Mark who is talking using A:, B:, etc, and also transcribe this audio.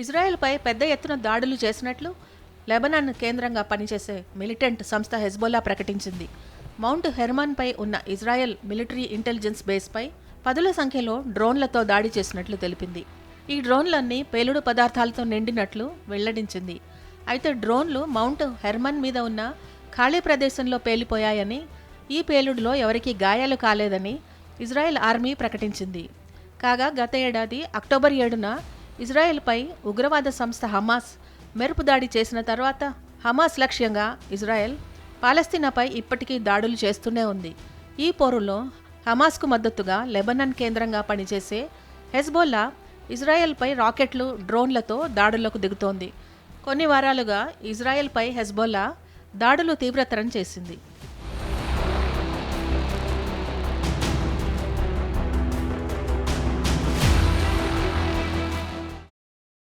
A: ఇజ్రాయెల్పై పెద్ద ఎత్తున దాడులు చేసినట్లు లెబనాన్ కేంద్రంగా పనిచేసే మిలిటెంట్ సంస్థ హెజ్బోలా ప్రకటించింది. మౌంట్ హెర్మాన్పై ఉన్న ఇజ్రాయెల్ మిలిటరీ ఇంటెలిజెన్స్ బేస్పై పదుల సంఖ్యలో డ్రోన్లతో దాడి చేసినట్లు తెలిపింది. ఈ డ్రోన్లన్నీ పేలుడు పదార్థాలతో నిండినట్లు వెల్లడించింది. అయితే డ్రోన్లు మౌంట్ హెర్మన్ మీద ఉన్న ఖాళీ ప్రదేశంలో పేలిపోయాయని ఈ పేలుడులో ఎవరికీ గాయాలు కాలేదని ఇజ్రాయెల్ ఆర్మీ ప్రకటించింది. కాగా గత ఏడాది అక్టోబర్ ఏడున ఇజ్రాయెల్పై ఉగ్రవాద సంస్థ హమాస్ మెరుపు దాడి చేసిన తర్వాత హమాస్ లక్ష్యంగా ఇజ్రాయెల్ పాలస్తీనాపై ఇప్పటికీ దాడులు చేస్తూనే ఉంది. ఈ పోరులో హమాస్కు మద్దతుగా లెబనాన్ కేంద్రంగా పనిచేసే హెజ్బోల్లా ఇజ్రాయెల్పై రాకెట్లు డ్రోన్లతో దాడులకు దిగుతోంది. కొన్ని వారాలుగా ఇజ్రాయెల్పై హెజ్బోల్లా దాడులు తీవ్రతరం చేసింది.